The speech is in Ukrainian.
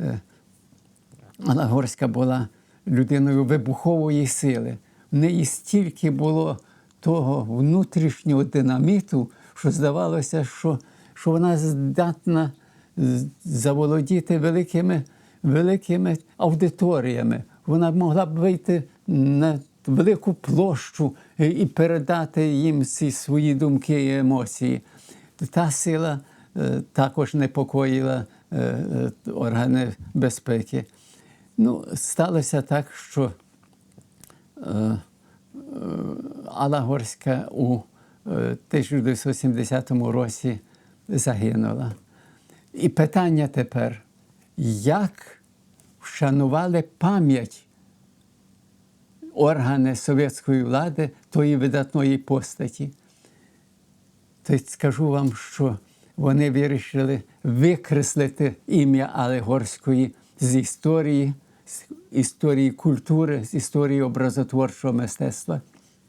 е, Алла Горська була людиною вибухової сили. В неї стільки було того внутрішнього динаміту, що здавалося, що, що вона здатна заволодіти великими, великими аудиторіями. Вона могла б вийти на велику площу і- передати їм ці свої думки і емоції. Та сила також непокоїла е, е, органи безпеки. Ну, сталося так, що е, Алла Горська у е, 1970 році загинула. І питання тепер, як вшанували пам'ять органи совєтської влади тої видатної постаті? То скажу вам, що вони вирішили викреслити ім'я Алегорської з історії, з історії культури, з історії образотворчого мистецтва.